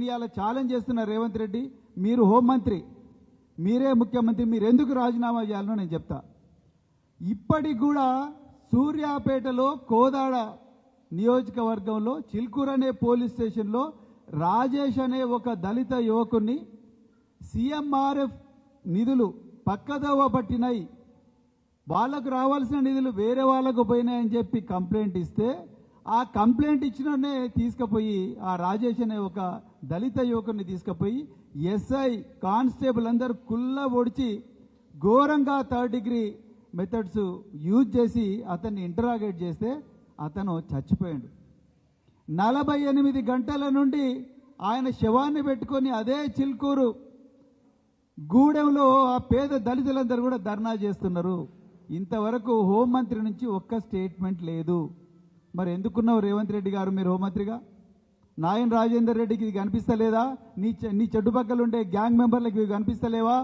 నేను ఇవాళ ఛాలెంజ్ చేస్తున్నా రేవంత్ రెడ్డి మీరు హోంమంత్రి మీరే ముఖ్యమంత్రి మీరు ఎందుకు రాజీనామా చేయాలనో నేను చెప్తా. ఇప్పటికి కూడా సూర్యాపేటలో కోదాడ నియోజకవర్గంలో చిల్కూర్ అనే పోలీస్ స్టేషన్లో రాజేష్ అనే ఒక దళిత యువకుని సీఎంఆర్ఎఫ్ నిధులు పక్కదోవ పట్టినాయి. వాళ్ళకు రావాల్సిన నిధులు వేరే వాళ్ళకు పోయినాయని చెప్పి కంప్లైంట్ ఇస్తే ఆ కంప్లైంట్ ఇచ్చిననే తీసుకుపోయి ఆ రాజేష్ అనే ఒక దళిత యువకుని తీసుకుపోయి ఎస్ఐ కానిస్టేబుల్ అందరు కుల్ల ఒడిచి ఘోరంగా థర్డ్ డిగ్రీ మెథడ్స్ యూజ్ చేసి అతన్ని ఇంటరాగేట్ చేస్తే అతను చచ్చిపోయాడు. నలభై ఎనిమిది గంటల నుండి ఆయన శవాన్ని పెట్టుకొని అదే చిల్కూరు గూడెంలో ఆ పేద దళితులందరూ కూడా ధర్నా చేస్తున్నారు. ఇంతవరకు హోంమంత్రి నుంచి ఒక్క స్టేట్మెంట్ లేదు. మరి ఎందుకున్నావు రేవంత్ రెడ్డి గారు మీరు హోంమంత్రిగా? నాయన్ రాజేందర్ రెడ్డికి ఇది కనిపిస్తలేదా? నీ నీ చెడ్డు పక్కలుండే గ్యాంగ్ మెంబర్లకు ఇవి కనిపిస్తలేవా?